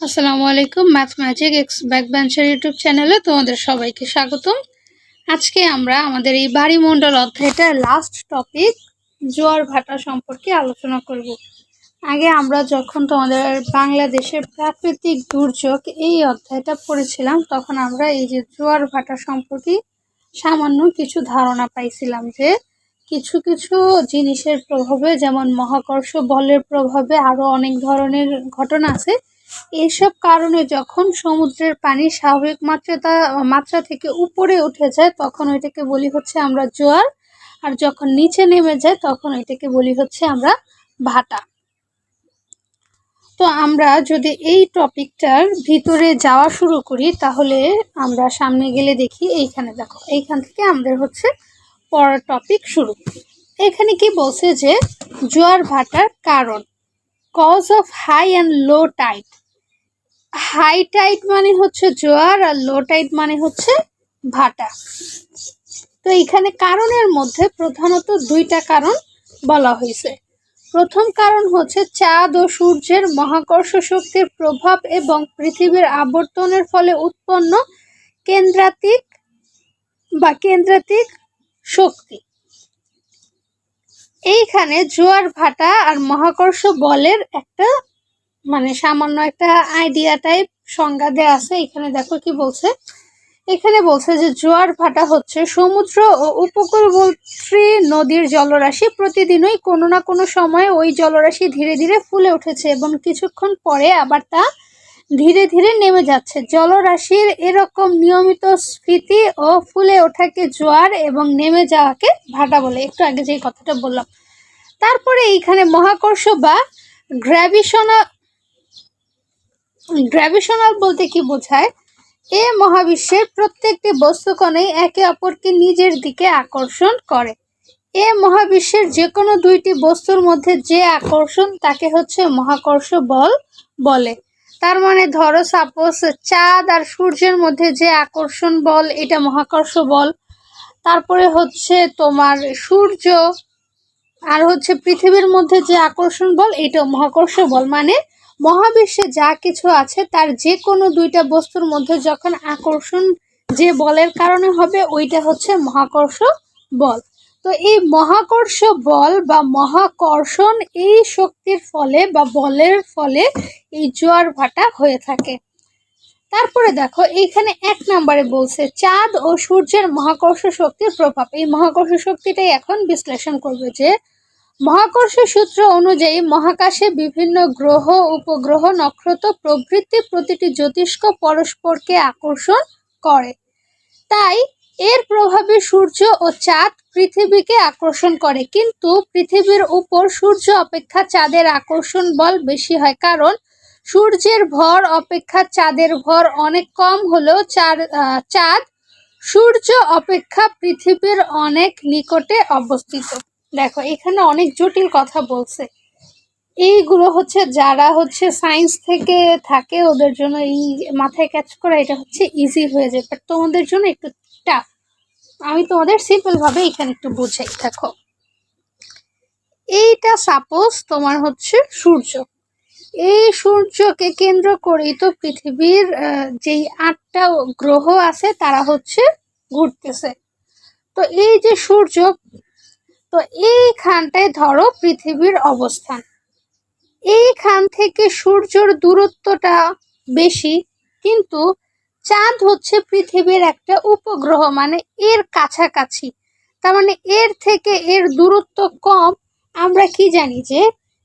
আসসালামু আলাইকুম math magic x back bencher YouTube চ্যানেলে তোমাদের সবাইকে স্বাগতম। আজকে আমরা আমাদের এই বাড়িমণ্ডল অধ্যায়টার লাস্ট টপিক জোয়ার ভাটা সম্পর্কে আলোচনা করব। আগে আমরা যখন তোমাদের বাংলাদেশের প্রাকৃতিক দুর্যোগ এই অধ্যায়টা পড়েছিলাম, তখন আমরা এই যে জোয়ার ভাটা সম্পর্কে সামান্য কিছু ধারণা পাইছিলাম যে কিছু কিছু জিনিসের প্রভাবে, যেমন মহাকর্ষ বলের প্রভাবে আরও অনেক ধরনের ঘটনা আছে এইসব কারণে যখন সমুদ্রের পানি স্বাভাবিক মাত্রাটা মাত্রা থেকে উপরে উঠে যায়, তখন ওইটাকে বলি হচ্ছে আমরা জোয়ার। আর যখন নিচে নেমে যায়, তখন ওইটাকে বলি হচ্ছে আমরা ভাটা। তো আমরা যদি এই টপিকটার ভিতরে যাওয়া শুরু করি, তাহলে আমরা সামনে গেলে দেখি এইখানে দেখো, এইখান থেকে আমাদের হচ্ছে পড়ার টপিক শুরু। এখানে কি বলছে যে, জোয়ার ভাটার কারণ cause of high and low tide high tight মানে হচ্ছে জোয়ার আর লো টাইট মানে হচ্ছে ভাটা। তো এখানে কারণের মধ্যে প্রধানত দুইটা কারণ বলা হয়েছে। প্রথম কারণ হচ্ছে চাঁদ ও সূর্যের মহাকর্ষ শক্তির প্রভাব এবং পৃথিবীর আবর্তনের ফলে উৎপন্ন কেন্দ্রাতিক বা কেন্দ্রাতিক শক্তি। এইখানে জোয়ার, ভাটা আর মহাকর্ষ বলের একটা মানে সামান্য একটা আইডিয়া টাইপ সংজ্ঞা দেওয়া আছে, এখানে দেখো কি বলছে। এখানে বলছে যে, জোয়ার ভাটা হচ্ছে সমুদ্র ও উপকূলবর্তী নদীর জলরাশি। প্রতিদিনই কোনো না কোনো সময়ে ওই জলরাশি ধীরে ধীরে ফুলে উঠেছে এবং কিছুক্ষণ পরে আবার তা ধীরে ধীরে নেমে যাচ্ছে। জলরাশির এরকম নিয়মিত স্ফীতি ও ফুলে ওঠাকে জোয়ার এবং নেমে যাওয়াকে ভাটা বলে। একটু আগে যে কথাটা বললাম। তারপরে এইখানে মহাকর্ষ বা গ্র্যাভিশনাল গ্র্যাভিশনাল বলতে কি বোঝায়? এ মহাবিশ্বের প্রত্যেকটি বস্তুকণেই একে অপরকে নিজের দিকে আকর্ষণ করে। এ মহাবিশ্বের যে কোনো দুইটি বস্তুর মধ্যে যে আকর্ষণ তাকে হচ্ছে মহাকর্ষ বল বলে। তার মানে ধরো সাপোজ চাঁদ আর সূর্যের মধ্যে যে আকর্ষণ বল, এটা মহাকর্ষ বল। তারপরে হচ্ছে তোমার সূর্য আর হচ্ছে পৃথিবীর মধ্যে যে আকর্ষণ বল এটা মহাকর্ষ বল। মানে মহাবিশ্বে যা কিছু আছে, তার যে কোনো দুইটা বস্তুর মধ্যে যখন আকর্ষণ যে বলের কারণে হবে, ওইটা হচ্ছে মহাকর্ষ বল। তো এই মহাকর্ষ বল বা মহাকর্ষণ এই শক্তির ফলে বা বলের ফলে এই জোয়ার ভাটা হয়ে থাকে। তারপরে দেখো, এইখানে এক নম্বরে বলছে, চাঁদ ও সূর্যের মহাকর্ষ শক্তির প্রভাব। এই মহাকর্ষ শক্তিটাই এখন বিশ্লেষণ করবে যে মহাকর্ষ সূত্র অনুযায়ী মহাকাশে বিভিন্ন গ্রহ, উপগ্রহ, নক্ষত্র প্রভৃতি প্রতিটি জ্যোতিষ্ক পরস্পরকে আকর্ষণ করে। তাই এর প্রভাবে সূর্য ও চাঁদ পৃথিবীকে আকর্ষণ করে। কিন্তু পৃথিবীর উপর সূর্য অপেক্ষা চাঁদের আকর্ষণ বল বেশি হয় কারণ সূর্যের ভর অপেক্ষা চাঁদের ভর অনেক কম হলেও চার চাঁদ সূর্য অপেক্ষা পৃথিবীর অনেক নিকটে অবস্থিত। দেখো, এখানে অনেক জটিল কথা বলছে। এইগুলো হচ্ছে যারা হচ্ছে সায়েন্স থেকে থাকে, ওদের জন্য এই মাথায় ক্যাচ করা এটা হচ্ছে ইজি হয়ে যায়। বাট তোমাদের জন্য একটু টাফ আমি তোমাদের সিম্পলভাবে এখানে একটু বুঝাই, দেখো। এইটা সাপোজ তোমার হচ্ছে সূর্য। এই সূর্যকে কেন্দ্র করেই তো পৃথিবীর যেই আটটা গ্রহ আছে, তারা হচ্ছে ঘুরতেছে। তো এই যে সূর্য তো এইখানটায় ধরো পৃথিবীর অবস্থান। এইখান থেকে সূর্যর দূরত্বটা বেশি, কিন্তু চাঁদ হচ্ছে পৃথিবীর একটা উপগ্রহ মানে এর কাছাকাছি। তার মানে এর থেকে এর দূরত্ব কম। আমরা কি জানি যে,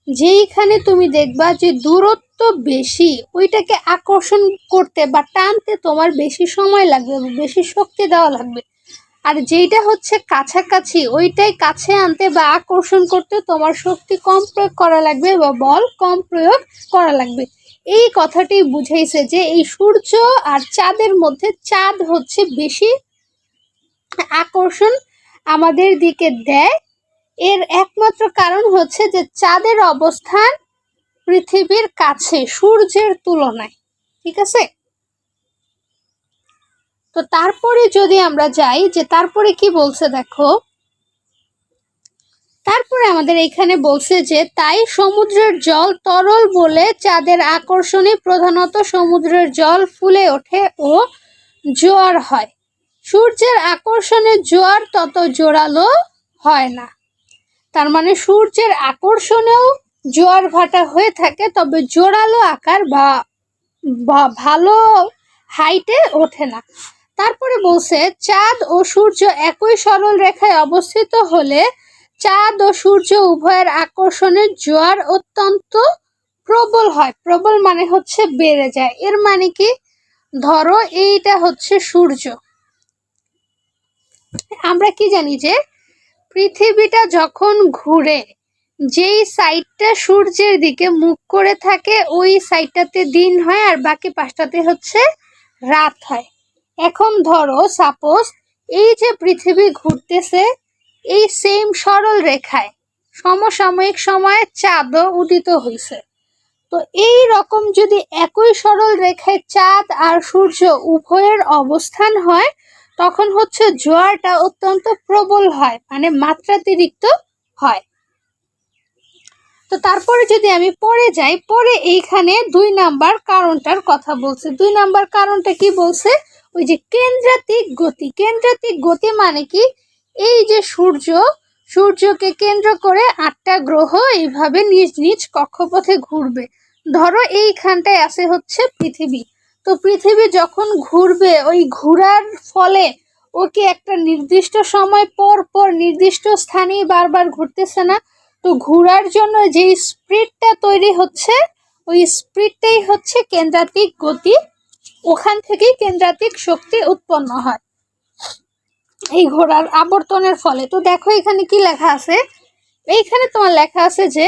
যেইখানে তুমি দেখবা যে দূরত্ব বেশি, ওইটাকে আকর্ষণ করতে বা টানতে তোমার বেশি সময় লাগবে বেশি শক্তি দেওয়া লাগবে। আর যেইটা হচ্ছে কাছাকাছি, ওইটাই কাছে আনতে বা আকর্ষণ করতে তোমার শক্তি কম প্রয়োগ করা লাগবে বা বল কম প্রয়োগ করা লাগবে। এই কথাটি বুঝাইছে যে এই সূর্য আর চাঁদের মধ্যে চাঁদ হচ্ছে বেশি আকর্ষণ আমাদের দিকে দেয়। এর একমাত্র কারণ হচ্ছে যে চাঁদের অবস্থান পৃথিবীর কাছে, সূর্যের তুলনায়। ঠিক আছে? তো তারপরে যদি আমরা যাই, যে তারপরে কি বলছে দেখো? তারপরে আমাদের এখানে বলছে যে, তাই সমুদ্রের জল তরল বলে চাঁদের আকর্ষণে প্রধানত সমুদ্রের জল ফুলে ওঠে ও জোয়ার হয়। সূর্যের আকর্ষণে জোয়ার তত জোরালো হয় না। তার মানে সূর্যের আকর্ষণেও জোয়ার ভাটা হয়ে থাকে, তবে জোরালো আকার বা ভালো হাইটে ওঠে না। তারপরে বলছে, চাঁদ ও সূর্য একই সরল রেখায় অবস্থিত হলে চাঁদ ও সূর্য উভয়ের আকর্ষণের জোয়ার অত্যন্ত প্রবল হয়। প্রবল মানে হচ্ছে বেড়ে যায়। এর মানে কি? ধরো এইটা হচ্ছে সূর্য। আমরা কি জানি যে, পৃথিবীটা যখন ঘুরে, যেই সাইডটা সূর্যের দিকে মুখ করে থাকে, ওই সাইডটাতে দিন হয় আর বাকি পাঁচটাতে হচ্ছে রাত হয়। এখন ধরো সাপোজ এই যে পৃথিবী ঘুরতেছে, এই সেম সরল রেখায় সমসাময়িক সময়ে চাঁদও উদিত হয়েছে তো এই রকম যদি একই সরল রেখায় চাঁদ আর সূর্য উভয়ের অবস্থান হয়, তখন হচ্ছে জোয়ারটা অত্যন্ত প্রবল হয় মানে মাত্রাতিরিক্ত হয়। তো তারপরে যদি আমি পরে যাই, পরে এইখানে দুই নাম্বার কারণটার কথা বলছে। দুই নাম্বার কারণটা কি বলছে? ওই যে কেন্দ্রাতিক গতি কেন্দ্রাতিক গতি মানে কি? এই যে সূর্য, সূর্যকে কেন্দ্র করে আটটা গ্রহ এইভাবে নিজ নিজ কক্ষপথে ঘুরবে। ধরো এইখানটায় আছে হচ্ছে পৃথিবী। তো পৃথিবী যখন ঘুরবে, ওই ঘোরার ফলে ওকে একটা নির্দিষ্ট সময় পর পর নির্দিষ্ট স্থানেই বারবার ঘুরতেছে না। তো ঘোরার জন্য যে স্পিডটা তৈরি হচ্ছে, ওই স্পিডটাই হচ্ছে কেন্দ্রাতিক গতি। ওখান থেকেই কেন্দ্রাতিক শক্তি উৎপন্ন হয়। এই ঘোড়ার আবর্তনের ফলে। তো দেখো এখানে কি লেখা আছে? এইখানে তোমার লেখা আছে যে,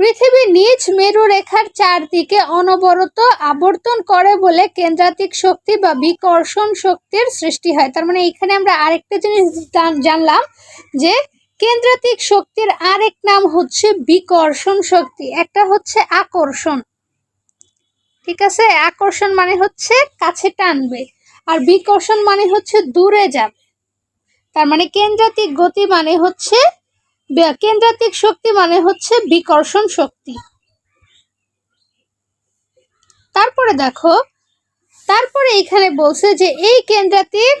পৃথিবী নিজ মেরু রেখার চারদিকে অনবরত আবর্তন করে বলে কেন্দ্রাতিক শক্তি বা বিকর্ষণ শক্তির সৃষ্টি হয়। তার মানে এখানে আমরা আরেকটা জিনিস জানলাম যে, কেন্দ্রাতিক শক্তির আরেক নাম হচ্ছে বিকর্ষণ শক্তি। একটা হচ্ছে আকর্ষণ। ঠিক আছে? আকর্ষণ মানে হচ্ছে কাছে টানবে। আর বিকর্ষণ মানে হচ্ছে দূরে যাবে। তার মানে কেন্দ্রাতিক গতি মানে হচ্ছে কেন্দ্রাতিক শক্তি মানে হচ্ছে বিকর্ষণ শক্তি। তারপরে দেখো, তারপরে এখানে বলছে যে এই কেন্দ্রাতিক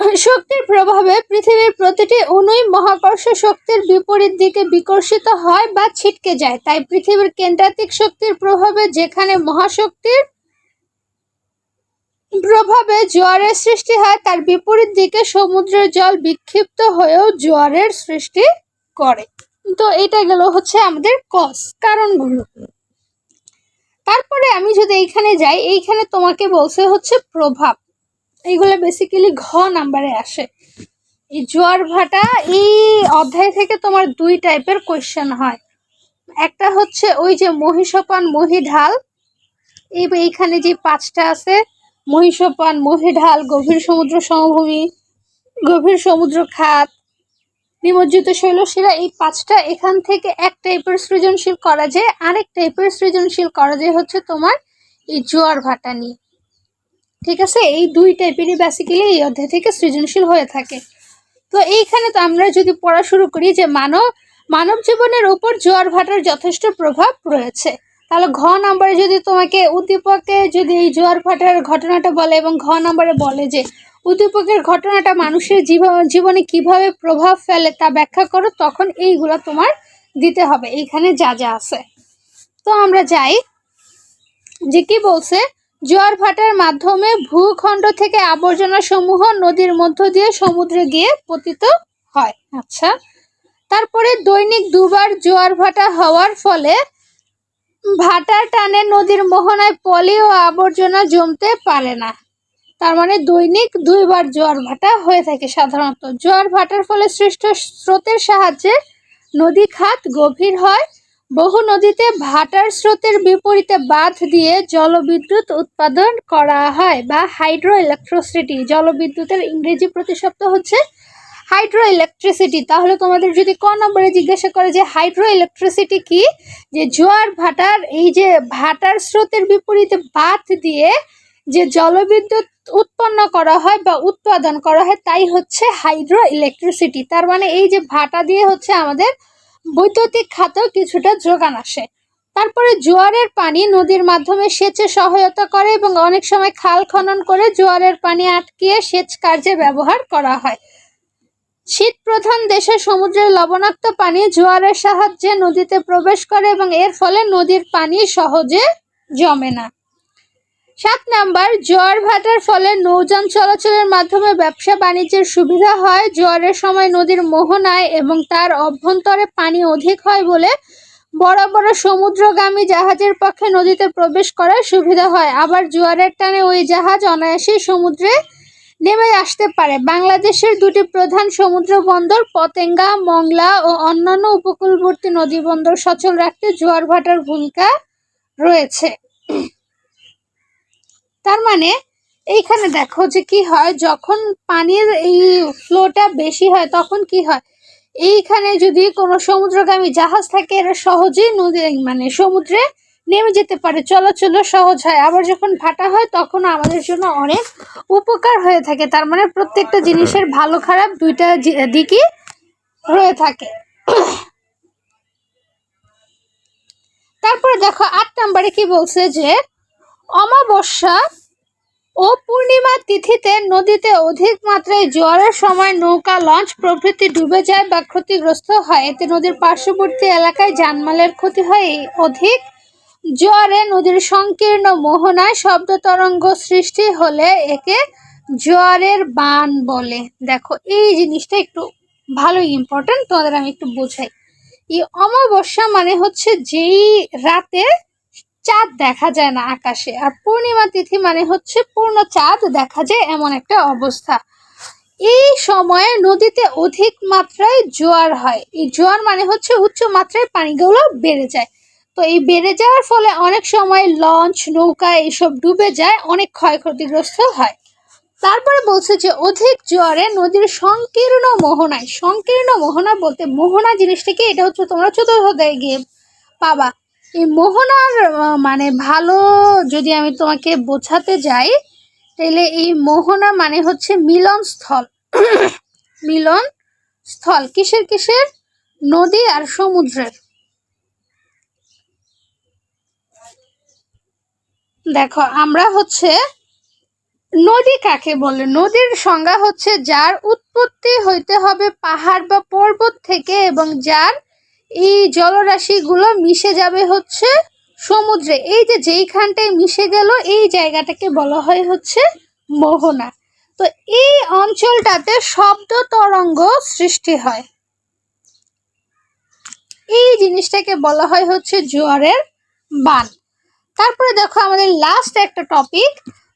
শক্তির প্রভাবে পৃথিবীর প্রতিটি অণুই মহাকর্ষ শক্তির বিপরীত দিকে বিকর্ষিত হয় বা ছিটকে যায়। তাই পৃথিবীর কেন্দ্রাতিক শক্তির প্রভাবে যেখানে মহাশক্তির প্রভাবে জোয়ারের সৃষ্টি হয়, তার বিপরীত দিকে সমুদ্রের জল বিক্ষিপ্ত হয়েও জোয়ারের সৃষ্টি করে। তো এটা গেল হচ্ছে আমাদের কস কারণগুলো। তারপরে আমি যদি এইখানে যাই, এইখানে তোমাকে বলছে হচ্ছে প্রভাব। এইগুলো বেসিক্যালি ঘ নাম্বারে আসে। এই জোয়ার ভাটা, এই অধ্যায় থেকে তোমার দুই টাইপের কোয়েশ্চেন হয়। একটা হচ্ছে ওই যে মহিষপান, মহিঢাল। এই এইখানে যে পাঁচটা আছে, মহিষপান, মহিঢাল, গভীর সমুদ্র সমভূমি, গভীর সমুদ্র খাত, নিমজ্জিত শৈলশিরা এই পাঁচটা এখান থেকে এক টাইপের সৃজনশীল করা যায়। আরেক টাইপের সৃজনশীল করা যায় হচ্ছে তোমার এই জোয়ার ভাটা নিয়ে। ঠিক আছে? এই দুই টাইপেরই বেসিক্যালি এই অধ্যায় থেকে সৃজনশীল হয়ে থাকে। তো এইখানে তো আমরা যদি পড়া শুরু করি যে মানব মানব জীবনের উপর জোয়ার ভাটার যথেষ্ট প্রভাব রয়েছে। তাহলে ঘ নাম্বারে যদি তোমাকে উদ্দীপকে যদি এই জোয়ার ভাটার ঘটনাটা বলে এবং ঘ নাম্বারে বলে যে উদ্দীপকের ঘটনাটা মানুষের জীব- জীবনে কীভাবে প্রভাব ফেলে তা ব্যাখ্যা করো, তখন এইগুলো তোমার দিতে হবে। এইখানে যা যা আছে। তো আমরা যাই যে কি বলছে? জোয়ার ভাটার মাধ্যমে ভূখণ্ড থেকে আবর্জনা সমূহ নদীর মধ্য দিয়ে সমুদ্রে গিয়ে পতিত হয়। আচ্ছা তারপরে দৈনিক দুবার জোয়ার ভাটা হওয়ার ফলে ভাটার টানে নদীর মোহনায় পলি ও আবর্জনা জমতে পারে না। তার মানে দৈনিক দুইবার জোয়ার ভাটা হয়ে থাকে সাধারণত। জোয়ার ভাটার ফলে সৃষ্ট স্রোতের সাহায্যে নদী খাত গভীর হয় বহু নদীতে ভাটার স্রোতের বিপরীতে বাঁধ দিয়ে জলবিদ্যুৎ উৎপাদন করা হয় বা হাইড্রো ইলেকট্রিসিটি জলবিদ্যুতের ইংরেজি প্রতিশব্দ হচ্ছে হাইড্রো ইলেকট্রিসিটি তাহলে তোমাদের যদি ক নম্বরে জিজ্ঞাসা করে যে হাইড্রো ইলেকট্রিসিটি কি, যে জোয়ার ভাটার, এই যে ভাটার স্রোতের বিপরীতে বাঁধ দিয়ে যে জলবিদ্যুৎ উৎপন্ন করা হয় বা উৎপাদন করা হয়, তাই হচ্ছে হাইড্রো ইলেকট্রিসিটি তার মানে এই যে ভাটা দিয়ে হচ্ছে আমাদের বৈদ্যুতিক খাতেও কিছুটা যোগান আসে। তারপরে জোয়ারের পানি নদীর মাধ্যমে সেচে সহায়তা করে এবং অনেক সময় খাল খনন করে জোয়ারের পানি আটকিয়ে সেচ কার্যে ব্যবহার করা হয়। শীত প্রধান দেশে সমুদ্রের লবণাক্ত পানি জোয়ারের সাহায্যে নদীতে প্রবেশ করে এবং এর ফলে নদীর পানি সহজে জমে না। সাত নাম্বার জোয়ার ভাটার ফলে নৌযান চলাচলের মাধ্যমে ব্যবসা বাণিজ্যের সুবিধা হয়। জোয়ারের সময় নদীর মোহনায় এবং তার অভ্যন্তরে পানি অধিক হয় বলে বড় বড় সমুদ্রগামী জাহাজের পক্ষে নদীতে প্রবেশ করার সুবিধা হয়। আবার জোয়ারের টানে ওই জাহাজ অনায়াসেই সমুদ্রে নেমে আসতে পারে। বাংলাদেশের দুটি প্রধান সমুদ্র বন্দর, পতেঙ্গা, মংলা ও অন্যান্য উপকূলবর্তী নদী বন্দর সচল রাখতে জোয়ার ভাটার ভূমিকা রয়েছে। তার মানে এইখানে দেখো যে কি হয়, যখন পানির এই ফ্লোটা বেশি হয় তখন কি হয়? এইখানে যদি কোনো সমুদ্রগামী জাহাজ থাকে, এরা সহজেই নদী মানে সমুদ্রে নেমে যেতে পারে। চলাচলও সহজ হয়। আবার যখন ভাটা হয় তখন আমাদের জন্য অনেক উপকার হয়ে থাকে। তার মানে প্রত্যেকটা জিনিসের ভালো খারাপ দুইটা দিকই রয়ে থাকে। তারপরে দেখো, আট নম্বরে কি বলছে যে অমাবস্যা ও পূর্ণিমা তিথিতে নদীতে অধিক মাত্রায় জোয়ারের সময় নৌকা লঞ্চ প্রভৃতি ডুবে যায় বা ক্ষতিগ্রস্ত হয়। এতে নদীর পার্শ্ববর্তী এলাকায় জানমালের ক্ষতি হয়। অধিক জোয়ারে নদীর সংকীর্ণ মোহনায় শব্দ তরঙ্গ সৃষ্টি হলে একে জোয়ারের বান বলে। দেখো, এই জিনিসটা একটু ভালোই ইম্পর্টেন্ট তোমাদের আমি একটু বোঝাই। এই অমাবস্যা মানে হচ্ছে যেই রাতে চাঁদ দেখা যায় না আকাশে। আর পূর্ণিমা তিথি মানে হচ্ছে পূর্ণ চাঁদ দেখা যায় এমন একটা অবস্থা। এই সময়ে নদীতে অধিক মাত্রায় জোয়ার হয়। এই জোয়ার মানে হচ্ছে উচ্চ মাত্রায় পানিগুলো বেড়ে যায়। তো এই বেড়ে যাওয়ার ফলে অনেক সময় লঞ্চ, নৌকা এইসব ডুবে যায়, অনেক ক্ষয়ক্ষতিগ্রস্ত হয়। তারপরে বলছে যে অধিক জোয়ারে নদীর সংকীর্ণ মোহনায়। সংকীর্ণ মোহনা বলতে মোহনা জিনিসটা কি? এটা হচ্ছে তোমরা চতুর্থতায় গিয়ে পাবা। এই মোহনার মানে ভালো যদি আমি তোমাকে বোঝাতে যাই তাহলে এই মোহনা মানে হচ্ছে মিলন স্থল। মিলন স্থল, কিসের কিসের? নদী আর সমুদ্রের। দেখো, আমরা হচ্ছে নদী কাকে বলে? নদীর সংজ্ঞা হচ্ছে যার উৎপত্তি হইতে হবে পাহাড় বা পর্বত থেকে এবং যার এই জলরাশিগুলো মিশে যাবে হচ্ছে সমুদ্রে। এই যে যেইখানটায় মিশে গেল, এই জায়গাটাকে বলা হয় হচ্ছে মোহনা। তো এই অঞ্চলটাতে শব্দ তরঙ্গ সৃষ্টি হয়। এই জিনিসটাকে বলা হয় হচ্ছে জোয়ারের বান। তারপরে দেখো আমাদের লাস্ট একটা টপিক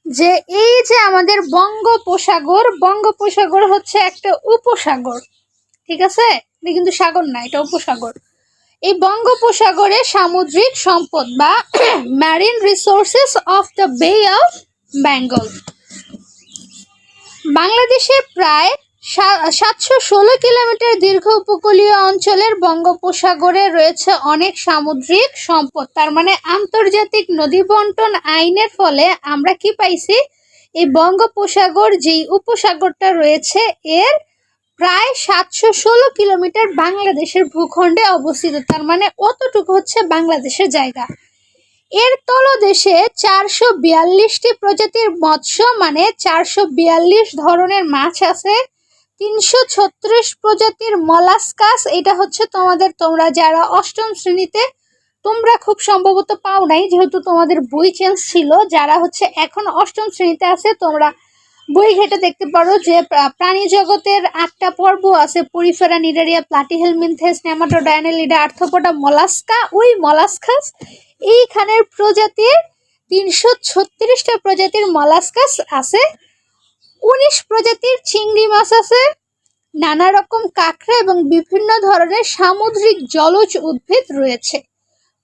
যে এই যে আমাদের বঙ্গোপসাগর বঙ্গোপসাগর হচ্ছে একটা উপসাগর। ঠিক আছে? কিন্তু সাগর না, এটা উপসাগর। এই বঙ্গোপসাগরে সামুদ্রিক সম্পদ বা marine resources of the bay of Bengal বাংলাদেশে প্রায় সাতশো ষোলো কিলোমিটার দীর্ঘ উপকূলীয় অঞ্চলের বঙ্গোপসাগরে রয়েছে অনেক সামুদ্রিক সম্পদ। তার মানে আন্তর্জাতিক নদী বন্টন আইনের ফলে আমরা কি পাইছি? এই বঙ্গোপসাগর যেই উপসাগরটা রয়েছে, এর প্রায় সাতশো ষোলো কিলোমিটার বাংলাদেশের ভূখণ্ডে অবস্থিত। তার মানে অতটুকু হচ্ছে বাংলাদেশের জায়গা। এর তলদেশে চারশো বিয়াল্লিশটি প্রজাতির মৎস্য মানে চারশো বিয়াল্লিশ ধরনের মাছ আছে, তিনশো ছত্রিশ প্রজাতির মলাস্কাস, এটা হচ্ছে তোমাদের, তোমরা যারা অষ্টম শ্রেণীতে, তোমরা খুব সম্ভবত পাও নাই, যেহেতু তোমাদের বই চেঞ্জ ছিল, যারা হচ্ছে এখন অষ্টম শ্রেণীতে আছে, তোমরা বই ঘেটে দেখতে পারো যে, প্রা- প্রাণী জগতের আটটা পর্ব আছে। Porifera Cnidaria Platyhelminthes Nematoda Annelida Arthropoda, Mollusca ওই মলাস্কাস। এইখানের প্রজাতির তিনশো ছত্রিশটা প্রজাতির মলাস্কাস আছে। উনিশ প্রজাতির চিংড়ি মাছ আছে। নানা রকম কাঁকড়া এবং বিভিন্ন ধরনের সামুদ্রিক জলজ উদ্ভিদ রয়েছে।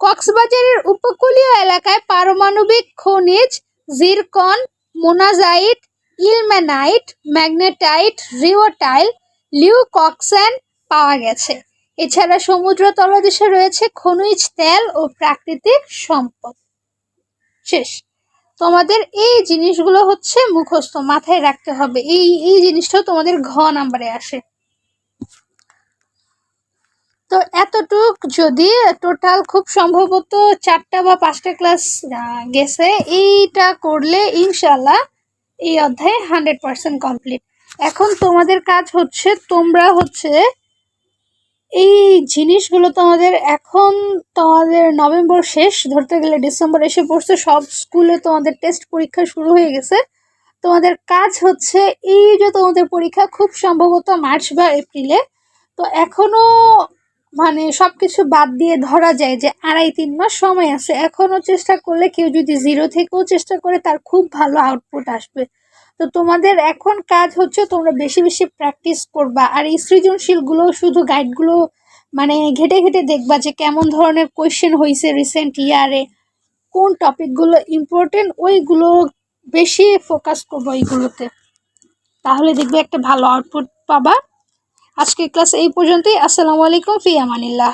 কক্সবাজারের উপকূলীয় এলাকায় পারমাণবিক খনিজ, zircon, monazite ilmenite, magnetite, rutile, leucoxene পাওয়া গেছে। এছাড়া সমুদ্র তলদেশে রয়েছে খনিজ তেল ও প্রাকৃতিক সম্পদ। শেষ। তোমাদের এই জিনিসগুলো হচ্ছে মুখস্থ, মাথায় রাখতে হবে। এই এই জিনিসটাও তোমাদের ঘ নাম্বারে আসে। তো এতটুক যদি টোটাল খুব সম্ভবত চারটা বা পাঁচটা ক্লাস গেছে। এইটা করলে ইনশাল্লাহ এই অধ্যায় হান্ড্রেড পার্সেন্ট কমপ্লিট। এখন তোমাদের কাজ হচ্ছে, তোমরা হচ্ছে এই জিনিসগুলো তোমাদের এখন তোমাদের নভেম্বর শেষ, ধরতে গেলে ডিসেম্বর এসে পড়ছে, সব স্কুলে তোমাদের টেস্ট পরীক্ষা শুরু হয়ে গেছে। তোমাদের কাজ হচ্ছে এই যে তোমাদের পরীক্ষা, খুব সম্ভবত মার্চ বা এপ্রিলে। তো এখনও মানে সবকিছু বাদ দিয়ে ধরা যায় যে আড়াই তিন মাস সময় আছে। এখনও চেষ্টা করলে কেউ যদি জিরো থেকেও চেষ্টা করে, তার খুব ভালো আউটপুট আসবে। তো তোমাদের এখন কাজ হচ্ছে তোমরা বেশি বেশি প্র্যাকটিস করবা। আর এই সৃজনশীলগুলো, শুধু গাইডগুলো মানে ঘেটে ঘেটে দেখবা যে কেমন ধরনের কোয়েশ্চেন হয়েছে রিসেন্ট ইয়ারে কোন টপিকগুলো ইম্পর্টেন্ট ওইগুলো বেশি ফোকাস করব ওইগুলোতে তাহলে দেখবে একটা ভালো আউটপুট পাবা। আজকের ক্লাস এই পর্যন্তই। আসসালামু আলাইকুম ফি আমানিল্লাহ।